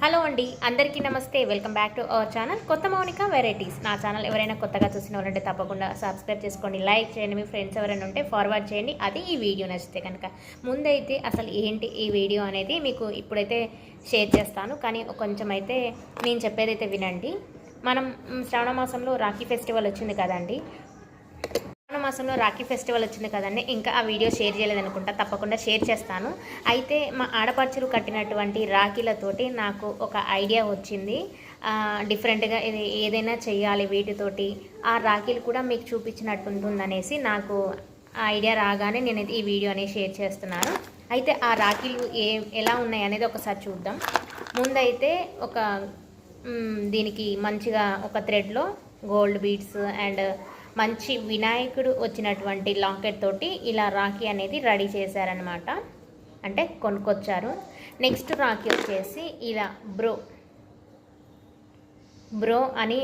Hello అండి అందరికీ నమస్తే. Welcome back to our channel కొత్త మౌనిక వెరైటీస్. నా ఛానల్ ఎవరైనా కొత్తగా చూసిన వాళ్ళంటే తప్పకుండా సబ్స్క్రైబ్ చేసుకోండి లైక్ చేయండి. మీ ఫ్రెండ్స్ ఎవరైనా ఉంటే ఫార్వర్డ్ చేయండి. అది ఈ వీడియో నచ్చితే కనుక ముందైతే అసలు ఏంటి ఈ వీడియో అనేది మీకు ఇప్పుడైతే షేర్ చేస్తాను. కానీ కొంచెం అయితే నేను చెప్పేదైతే వినండి. మనం శ్రావణ మాసంలో రాఖీ ఫెస్టివల్ వచ్చింది కదండి. మాసంలో రాఖీ ఫెస్టివల్ వచ్చింది కదండి ఇంకా ఆ వీడియో షేర్ చేయలేదనుకుంటా తప్పకుండా షేర్ చేస్తాను. అయితే మా ఆడపడుచులు కట్టినటువంటి రాఖీలతోటి నాకు ఒక ఐడియా వచ్చింది. డిఫరెంట్గా ఇది ఏదైనా చేయాలి వీటితోటి. ఆ రాఖీలు కూడా మీకు చూపించినట్టు ఉంటుందనేసి నాకు ఆ ఐడియా రాగానే నేను ఈ వీడియో అనేది షేర్ చేస్తున్నాను. అయితే ఆ రాఖీలు ఏ ఎలా ఉన్నాయి అనేది ఒకసారి చూద్దాం. ముందైతే ఒక దీనికి మంచిగా ఒక థ్రెడ్లో గోల్డ్ బీడ్స్ అండ్ మంచి వినాయకుడు వచ్చినటువంటి లాకెట్ తోటి ఇలా రాఖీ అనేది రెడీ చేశారనమాట అంటే కొనుక్కొచ్చారు. నెక్స్ట్ రాఖీ వచ్చేసి ఇలా బ్రో బ్రో అని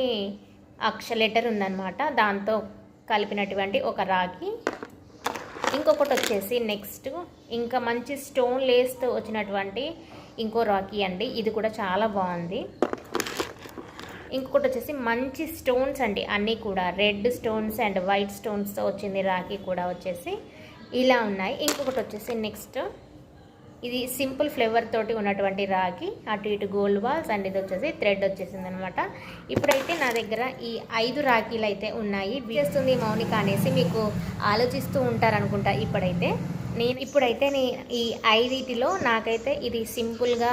అక్ష లెటర్ ఉందన్నమాట. దాంతో కలిపినటువంటి ఒక రాఖీ. ఇంకొకటి వచ్చేసి నెక్స్ట్ ఇంకా మంచి స్టోన్ లేస్తో వచ్చినటువంటి ఇంకో రాఖీ అండి. ఇది కూడా చాలా బాగుంది. ఇంకొకటి వచ్చేసి మంచి స్టోన్స్ అండి. అన్నీ కూడా. రెడ్ స్టోన్స్ అండ్ వైట్ స్టోన్స్తో వచ్చింది రాఖీ కూడా వచ్చేసి ఇలా ఉన్నాయి. ఇంకొకటి వచ్చేసి నెక్స్ట్ ఇది సింపుల్ ఫ్లేవర్ తోటి ఉన్నటువంటి రాఖీ. అటు ఇటు గోల్డ్ బాల్స్ అండ్ ఇది వచ్చేసి థ్రెడ్ వచ్చేసింది అనమాట ఇప్పుడైతే నా దగ్గర ఈ ఐదు రాఖీలు అయితే ఉన్నాయి. చేస్తుంది మౌనిక అనేసి మీకు ఆలోచిస్తూ ఉంటారనుకుంటా ఇప్పుడైతే. నేను ఇప్పుడైతే నే ఈ ఐదిటిలో నాకైతే ఇది సింపుల్గా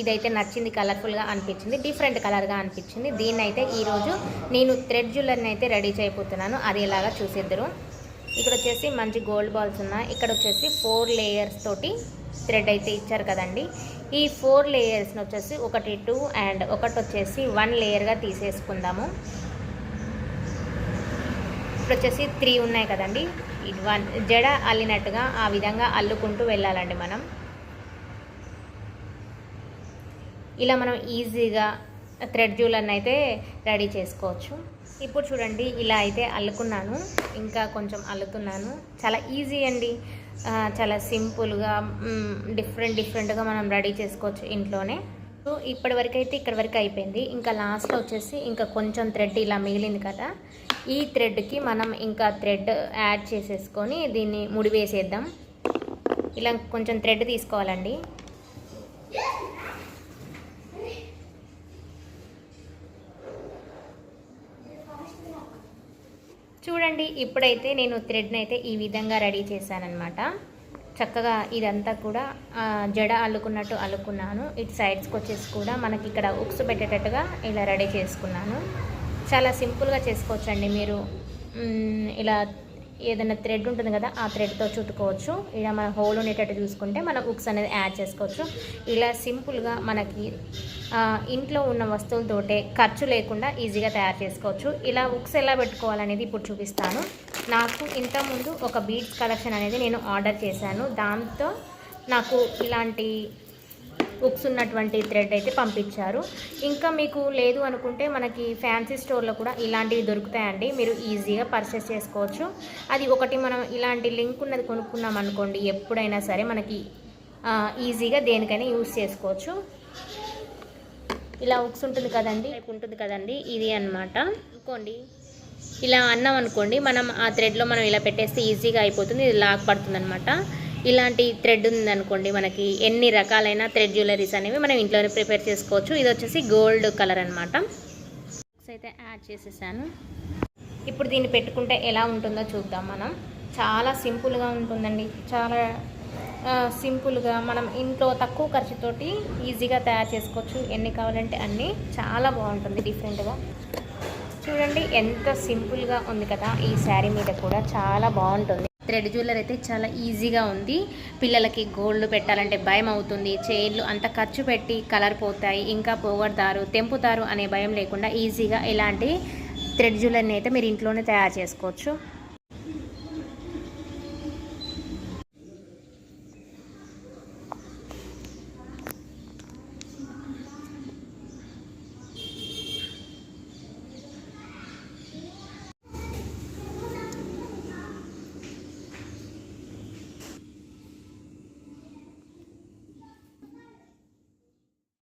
ఇదైతే నచ్చింది కలర్ఫుల్గా అనిపించింది డిఫరెంట్ కలర్గా అనిపించింది. దీన్ని అయితే ఈరోజు నేను థ్రెడ్ జ్యువెలర్ని అయితే రెడీ చేయబోతున్నాను. అది ఎలాగా చూసిద్దరు. ఇక్కడ వచ్చేసి మంచి గోల్డ్ బాల్స్ ఉన్నాయి. ఇక్కడ వచ్చేసి ఫోర్ లేయర్స్ తోటి థ్రెడ్ అయితే ఇచ్చారు కదండి. ఈ ఫోర్ లేయర్స్ని వచ్చేసి ఒకటి టూ అండ్ ఒకటి వచ్చేసి వన్ లేయర్గా తీసేసుకుందాము. ఇప్పుడు వచ్చేసి త్రీ ఉన్నాయి కదండి. వన్ జడ అల్లినట్టుగా ఆ విధంగా అల్లుకుంటూ వెళ్ళాలండి మనం. ఇలా మనం ఈజీగా థ్రెడ్ జ్యువెలర్ని అయితే రెడీ చేసుకోవచ్చు. ఇప్పుడు చూడండి ఇలా అయితే అల్లుకున్నాను. ఇంకా కొంచెం అల్లుతున్నాను. చాలా ఈజీ అండి. చాలా సింపుల్గా డిఫరెంట్ డిఫరెంట్గా మనం రెడీ చేసుకోవచ్చు ఇంట్లోనే. సో ఇప్పటి వరకు అయితే ఇక్కడి వరకు అయిపోయింది. ఇంకా లాస్ట్లో వచ్చేసి ఇంకా కొంచెం థ్రెడ్ ఇలా మిగిలింది కదా. ఈ థ్రెడ్కి మనం ఇంకా థ్రెడ్ యాడ్ చేసేసుకొని దీన్ని ముడి వేసేద్దాం ఇలా కొంచెం థ్రెడ్ తీసుకోవాలండి. చూడండి ఇప్పుడైతే నేను థ్రెడ్ని అయితే ఈ విధంగా రెడీ చేశానన్నమాట. చక్కగా ఇదంతా కూడా జడ అల్లుకున్నట్టు అల్లుకున్నాను. ఇటు సైడ్స్కి వచ్చేసి కూడా మనకి ఇక్కడ ఉక్స్ పెట్టేటట్టుగా ఇలా రెడీ చేసుకున్నాను. చాలా సింపుల్గా చేసుకోవచ్చండి మీరు. ఇలా ఏదైనా థ్రెడ్ ఉంటుంది కదా ఆ థ్రెడ్తో చుట్టుకోవచ్చు. ఇలా మన హోల్ ఉండేటట్టు చూసుకుంటే మనం ఉక్స్ అనేది యాడ్ చేసుకోవచ్చు. ఇలా సింపుల్గా మనకి ఇంట్లో ఉన్న వస్తువులతోటే ఖర్చు లేకుండా ఈజీగా తయారు చేసుకోవచ్చు. ఇలా ఉక్స్ ఎలా పెట్టుకోవాలనేది ఇప్పుడు చూపిస్తాను. నాకు ఇంతకుముందు ఒక బీడ్స్ కలెక్షన్ అనేది నేను ఆర్డర్ చేశాను. దాంతో నాకు ఇలాంటి ఉక్స్ ఉన్నటువంటి థ్రెడ్ అయితే పంపించారు. ఇంకా మీకు లేదు అనుకుంటే మనకి ఫ్యాన్సీ స్టోర్లో కూడా ఇలాంటివి దొరుకుతాయండి. మీరు ఈజీగా పర్చేస్ చేసుకోవచ్చు. అది ఒకటి మనం ఇలాంటి లింక్ ఉన్నది కొనుక్కున్నాం అనుకోండి ఎప్పుడైనా సరే మనకి ఈజీగా దేనికైనా యూస్ చేసుకోవచ్చు. ఇలా ఉక్స్ ఉంటుంది కదండి? ఉంటుంది కదండి ఇది అన్నమాట. అనుకోండి. ఇలా అన్నాం అనుకోండి మనం ఆ థ్రెడ్లో మనం ఇలా పెట్టేస్తే ఈజీగా అయిపోతుంది ఇది లాక్ పడుతుంది అనమాట ఇలాంటి థ్రెడ్ ఉంది అనుకోండి మనకి ఎన్ని రకాలైన థ్రెడ్ జ్యువెలరీస్ అనేవి మనం ఇంట్లోనే ప్రిపేర్ చేసుకోవచ్చు. ఇది వచ్చేసి గోల్డ్ కలర్ అనమాట అయితే యాడ్ చేసేసాను. ఇప్పుడు దీన్ని పెట్టుకుంటే ఎలా ఉంటుందో చూద్దాం మనం. చాలా సింపుల్గా ఉంటుందండి. చాలా సింపుల్గా మనం ఇంట్లో తక్కువ ఖర్చుతోటి ఈజీగా తయారు చేసుకోవచ్చు. ఎన్ని కావాలంటే అన్నీ. చాలా బాగుంటుంది డిఫరెంట్గా చూడండి ఎంత సింపుల్గా ఉంది కదా ఈ శారీ మీద కూడా. చాలా బాగుంటుంది. థ్రెడ్ జ్యువెలర్ అయితే చాలా ఈజీగా ఉంది. పిల్లలకి గోల్డ్ పెట్టాలంటే భయం అవుతుంది. చైన్లు అంత ఖర్చు పెట్టి కలర్ పోతాయి. ఇంకా పోగొడతారు తెంపుతారు అనే భయం లేకుండా ఈజీగా ఇలాంటి థ్రెడ్ జ్యువెలర్ని అయితే మీరు ఇంట్లోనే తయారు చేసుకోవచ్చు.